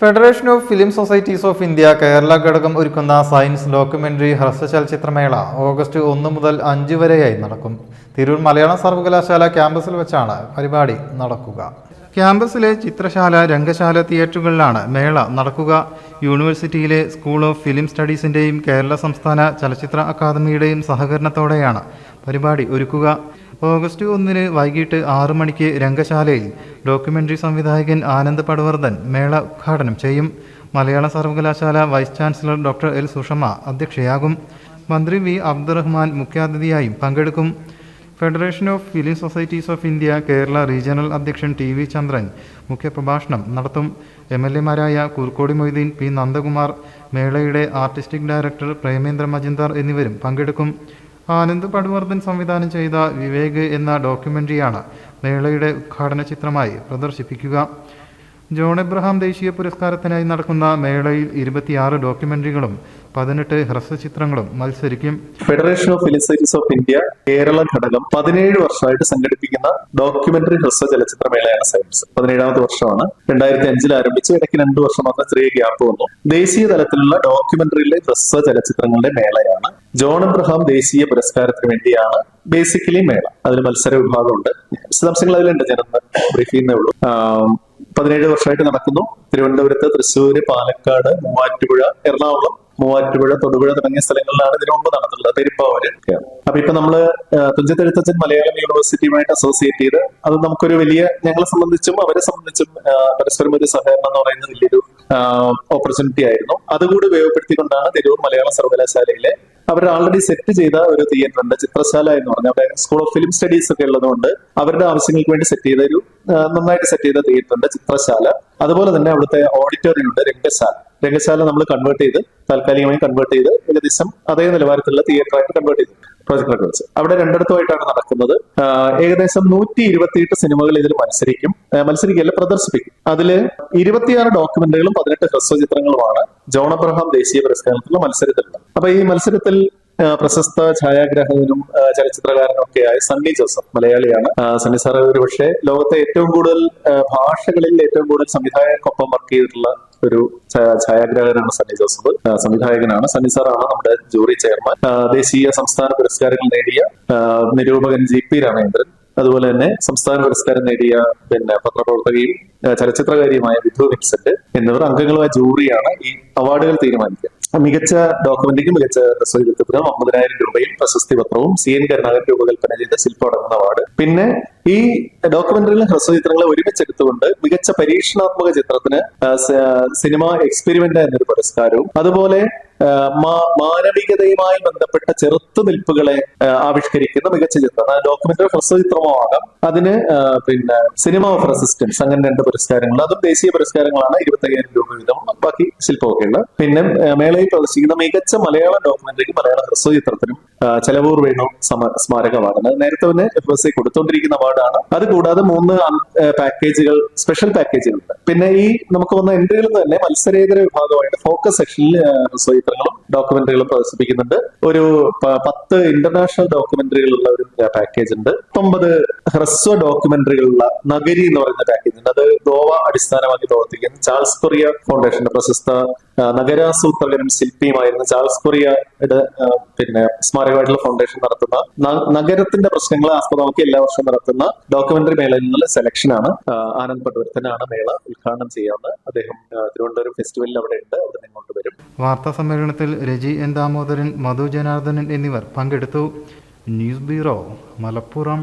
Federation of film societies of India Kerala ഘടകം ഒരുക്കുന്ന science documentary ഹ്രസ്വ ചലച്ചിത്രമേള ഓഗസ്റ്റ് ഒന്ന് മുതൽ അഞ്ച് വരെയായി നടക്കും. തിരൂർ മലയാളം സർവകലാശാല ക്യാമ്പസിൽ വെച്ചാണ് പരിപാടി നടക്കുക. ക്യാമ്പസിലെ ചിത്രശാല രംഗശാല തിയേറ്ററുകളിലാണ് മേള നടക്കുക. യൂണിവേഴ്സിറ്റിയിലെ സ്കൂൾ ഓഫ് ഫിലിം സ്റ്റഡീസിന്റെയും കേരള സംസ്ഥാന ചലച്ചിത്ര അക്കാദമിയുടെയും സഹകരണത്തോടെയാണ് പരിപാടി ഒരുക്കുക. ഓഗസ്റ്റ് ഒന്നിന് വൈകിട്ട് ആറു മണിക്ക് രംഗശാലയിൽ ഡോക്യുമെന്ററി സംവിധായകൻ ആനന്ദ് പടവർദ്ധൻ മേള ഉദ്ഘാടനം ചെയ്യും. മലയാള സർവകലാശാല vice chancellor doctor L Sushama അധ്യക്ഷയാകും. മന്ത്രി വി അബ്ദുറഹ്മാൻ മുഖ്യാതിഥിയായും പങ്കെടുക്കും. Federation of film societies of India Kerala regional അധ്യക്ഷൻ ടി വി ചന്ദ്രൻ മുഖ്യപ്രഭാഷണം നടത്തും. എം എൽ എമാരായ കുർക്കോടി മൊയ്തീൻ പി നന്ദകുമാർ മേളയുടെ ആർട്ടിസ്റ്റിക് ഡയറക്ടർ പ്രേമേന്ദ്ര മജുന്ദാർ എന്നിവരും പങ്കെടുക്കും. ആനന്ദ് പടുവർദ്ധൻ സംവിധാനം ചെയ്ത വിവേക് എന്ന ഡോക്യുമെന്ററിയാണ് മേളയുടെ ഉദ്ഘാടന ചിത്രമായി പ്രദർശിപ്പിക്കുക. ജോൺ എബ്രഹാം ദേശീയ പുരസ്കാരത്തിനായി നടക്കുന്ന മേളയിൽ ഇരുപത്തിയാറ് ഡോക്യുമെന്ററികളും പതിനെട്ട് ഹ്രസ്വചിത്രങ്ങളും മത്സരിക്കും. Federation of film societies of India Kerala ഘടകം പതിനേഴ് വർഷമായിട്ട് സംഘടിപ്പിക്കുന്ന ഡോക്യുമെന്ററി ഹ്രസ്വ ചലച്ചിത്ര മേളയാണ് സയൻസ്. പതിനേഴാമത്തെ വർഷമാണ്. രണ്ടായിരത്തി അഞ്ചിൽ ആരംഭിച്ച് ഇടയ്ക്ക് രണ്ട് വർഷം മാത്രം ചെറിയ ഗ്യാപ്പ് വന്നു. ദേശീയ തലത്തിലുള്ള ഡോക്യുമെന്ററിയിലെ ഹ്രസ്വ ചലച്ചിത്രങ്ങളുടെ മേളയാണ്. ജോൺ എബ്രഹാം ദേശീയ പുരസ്കാരത്തിന് വേണ്ടിയാണ് ബേസിക്കലി മേള. അതിൽ മത്സര വിഭാഗമുണ്ട്. വിശദാംശങ്ങൾ അതിലുണ്ട്. ഞാനൊന്ന് ബ്രീഫ് ചെയ്യുന്നേ ഉള്ളൂ. പതിനേഴ് വർഷമായിട്ട് നടക്കുന്നു. തിരുവനന്തപുരത്ത് തൃശ്ശൂര് പാലക്കാട് മൂവാറ്റുപുഴ എറണാകുളം മൂവാറ്റുപുഴ തൊടുപുഴ തുടങ്ങിയ സ്ഥലങ്ങളിലാണ് ഇതിനു മുമ്പ് നടന്നിട്ടുള്ളത്. പെരുമ്പാവൂര്. അപ്പൊ ഇപ്പൊ നമ്മൾ തുഞ്ചത്തെഴുത്തച്ഛൻ മലയാളം യൂണിവേഴ്സിറ്റിയുമായിട്ട് അസോസിയേറ്റ് ചെയ്ത് അത് നമുക്കൊരു വലിയ ഞങ്ങളെ സംബന്ധിച്ചും അവരെ സംബന്ധിച്ചും പരസ്പരം ഒരു സഹകരണം എന്ന് പറയുന്ന വലിയൊരു ഓപ്പർച്യൂണിറ്റി ആയിരുന്നു. അതുകൂടി ഉപയോഗപ്പെടുത്തിക്കൊണ്ടാണ് തിരൂർ മലയാള സർവകലാശാലയിലെ അവർ ആൾറെഡി സെറ്റ് ചെയ്ത ഒരു തിയേറ്റർ ഉണ്ട് ചിത്രശാല എന്ന് പറഞ്ഞ. അവിടെ സ്കൂൾ ഓഫ് ഫിലിം സ്റ്റഡീസ് ഒക്കെ ഉള്ളതുകൊണ്ട് അവരുടെ ആവശ്യങ്ങൾക്ക് വേണ്ടി സെറ്റ് ചെയ്ത ഒരു നന്നായിട്ട് സെറ്റ് ചെയ്ത തിയേറ്റർ ഉണ്ട് ചിത്രശാല. അതുപോലെ തന്നെ അവിടുത്തെ ഓഡിറ്റോറിയം ഉണ്ട് രംഗശാല. രംഗശാല നമ്മൾ കൺവേർട്ട് ചെയ്ത് താൽക്കാലികമായി കൺവേർട്ട് ചെയ്ത് ഏകദേശം അതേ നിലവാരത്തിലുള്ള തിയേറ്ററായിട്ട് കൺവേർട്ട് ചെയ്തു പ്രൊജക്ട് വെച്ച് അവിടെ രണ്ടിടത്തുമായിട്ടാണ് നടക്കുന്നത്. ഏകദേശം നൂറ്റി ഇരുപത്തിയെട്ട് സിനിമകൾ ഇതിൽ മത്സരിക്കും. മത്സരിക്കുകയല്ല പ്രദർശിപ്പിക്കും. അതിൽ ഇരുപത്തിയാറ് ഡോക്യുമെന്ററികളും പതിനെട്ട് ഹ്രസ്വ ചിത്രങ്ങളുമാണ് ജോൺ അബ്രഹാം ദേശീയ പുരസ്കാരത്തിലുള്ള മത്സരത്തിലുള്ളത് അപ്പൊ ഈ മത്സരത്തിൽ പ്രശസ്ത ഛായാഗ്രാഹകനും ചലച്ചിത്രകാരനും ചലച്ചിത്രകാരനും ഒക്കെയായ സണ്ണി ജോസഫ് മലയാളിയാണ്. സണ്ണി സാർ ഒരു പക്ഷേ ലോകത്തെ ഏറ്റവും കൂടുതൽ ഭാഷകളിൽ ഏറ്റവും കൂടുതൽ സംവിധായകർക്കൊപ്പം വർക്ക് ചെയ്തിട്ടുള്ള ഒരു ഛായാഗ്രാഹകനാണ് സണ്ണി ജോസഫ്. സംവിധായകനാണ്. സണ്ണി സാറാണ് നമ്മുടെ ജൂറി ചെയർമാൻ. ദേശീയ സംസ്ഥാന പുരസ്കാരങ്ങൾ നേടിയ നിരൂപകൻ ജി പി രാമേന്ദ്രൻ അതുപോലെ തന്നെ സംസ്ഥാന പുരസ്കാരം നേടിയ പിന്നെ പത്രപ്രവർത്തകയും ചലച്ചിത്രകാരിയുമായ വിധു വിൻസെന്റ് എന്നിവർ അംഗങ്ങളുമായ ജൂറിയാണ് ഈ അവാർഡുകൾ തീരുമാനിക്കുക. മികച്ച ഡോക്യുമെന്ററിക്ക് മികച്ച ഹ്രസ്വചിത്രത്തിന് അമ്പതിനായിരം രൂപയും പ്രശസ്തി പത്രവും സി എൻ കരുണാകരൻ രൂപകൽപ്പന ചെയ്ത ശില്പം അടങ്ങുന്ന അവാർഡ്. പിന്നെ ഈ ഡോക്യുമെന്ററിയിലെ ഹ്രസ്വചിത്രങ്ങളെ ഒരുമിച്ചെടുത്തുകൊണ്ട് മികച്ച പരീക്ഷണാത്മക ചിത്രത്തിന് സിനിമ എക്സ്പെരിമെന്റ് എന്നൊരു പുരസ്കാരവും അതുപോലെ മാനവികതയുമായി ബന്ധപ്പെട്ട ചെറുത്തുനിൽപ്പുകളെ ആവിഷ്കരിക്കുന്ന മികച്ച ചിത്രം ഡോക്യുമെന്ററി ഡോക്യുമെന്ററി ഹ്രസ്വചിത്രമോ ആകാം അതിന് പിന്നെ സിനിമ ഓഫ് റെസിസ്റ്റൻസ് അങ്ങനെ രണ്ട് പുരസ്കാരങ്ങൾ അതും ദേശീയ പുരസ്കാരങ്ങളാണ് ഇരുപത്തയ്യായിരം രൂപ വീതം ബാക്കി ശില്പമൊക്കെയുള്ള പിന്നെ മേളയിൽ പ്രദർശിക്കുന്ന മികച്ച മലയാള ഡോക്യുമെന്ററിക്ക് മലയാള ഹ്രസ്വചിത്രത്തിനും ആ, ചെലവൂർ വേണു സമ സ്മാരക അവാർഡാണ് അത് നേരത്തെ തന്നെ എഫ് എസ് സി കൊടുത്തുകൊണ്ടിരിക്കുന്ന അവാർഡാണ് അത് കൂടാതെ മൂന്ന് പാക്കേജുകൾ സ്പെഷ്യൽ പാക്കേജുകളുണ്ട്. പിന്നെ ഈ നമുക്ക് വന്ന എൻട്രികളിൽ നിന്ന് തന്നെ മത്സരേതര വിഭാഗമായിട്ട് ഫോക്കസ് സെക്ഷനിൽ ചിത്രങ്ങളും ഡോക്യുമെന്ററികളും പ്രദർശിപ്പിക്കുന്നുണ്ട്. ഒരു പത്ത് ഇന്റർനാഷണൽ ഡോക്യുമെന്ററികളുള്ള ഒരു പാക്കേജ് ഉണ്ട്. പത്തൊമ്പത് ഹ്രസ്വ ഡോക്യുമെന്ററികളുള്ള നഗരി എന്ന് പറയുന്ന പാക്കേജ് ഉണ്ട്. അത് ഗോവ അടിസ്ഥാനമാക്കി പ്രവർത്തിക്കുന്ന. ചാൾസ് കൊറിയ ഫൗണ്ടേഷന്റെ പ്രശസ്ത നഗരാസൂത്രകനും ശില്പിയുമായിരുന്ന ചാൾസ് കൊറിയയുടെ പിന്നെ പിന്നെ സ്മാരകമായിട്ടുള്ള ഫൗണ്ടേഷൻ നടത്തുന്ന നഗരത്തിന്റെ പ്രശ്നങ്ങളെ ആസ്പദമാക്കി എല്ലാ വർഷവും നടത്തുന്ന ഡോക്യുമെന്ററി മേളയിൽ നിന്നുള്ള സെലക്ഷൻ ആണ്. ആനന്ദ് പട്ടുവരത്തനാണ് മേള ഉദ്ഘാടനം ചെയ്യാവുന്നത് അദ്ദേഹം തിരുവനന്തപുരം ഫെസ്റ്റിവലിൽ അവിടെ ഉണ്ട്. അവിടെ ഇങ്ങോട്ട് വരും. വാർത്താ സമ്മേളനത്തിൽ രജി എൻ ദാമോദരൻ മധു ജനാർദ്ദനൻ എന്നിവർ പങ്കെടുത്തു. News bureau Malappuram.